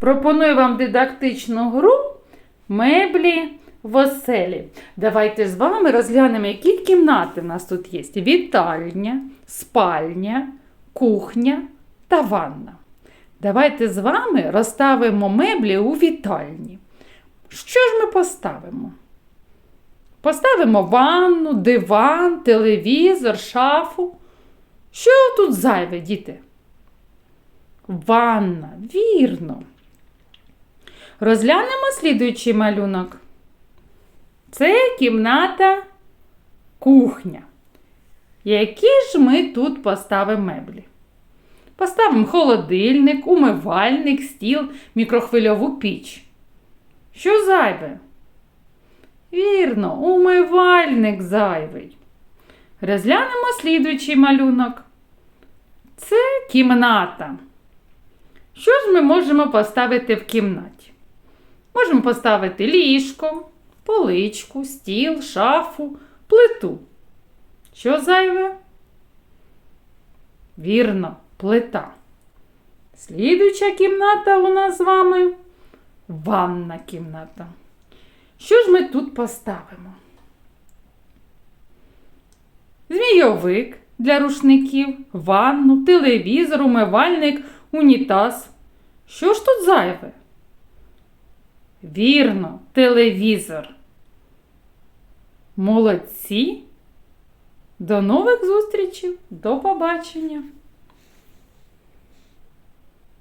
Пропоную вам дидактичну гру меблі в оселі. Давайте з вами розглянемо, які кімнати в нас тут є: вітальня, спальня, кухня та ванна. Давайте з вами розставимо меблі у вітальні. Що ж ми поставимо? Поставимо ванну, диван, телевізор, шафу. Що тут зайве, діти? Ванна, вірно. Розглянемо слідуючий малюнок. Це кімната кухня. Які ж ми тут поставимо меблі? Поставимо холодильник, умивальник, стіл, мікрохвильову піч. Що зайве? Вірно, умивальник зайвий. Розглянемо слідуючий малюнок. Це кімната. Що ж ми можемо поставити в кімнаті? Можемо поставити ліжко, поличку, стіл, шафу, плиту. Що зайве? Вірно, плита. Слідуюча кімната у нас з вами ванна кімната. Що ж ми тут поставимо? Змійовик для рушників, ванну, телевізор, умивальник, унітаз. Що ж тут зайве? Вірно, телевізор. Молодці. До нових зустрічей. До побачення!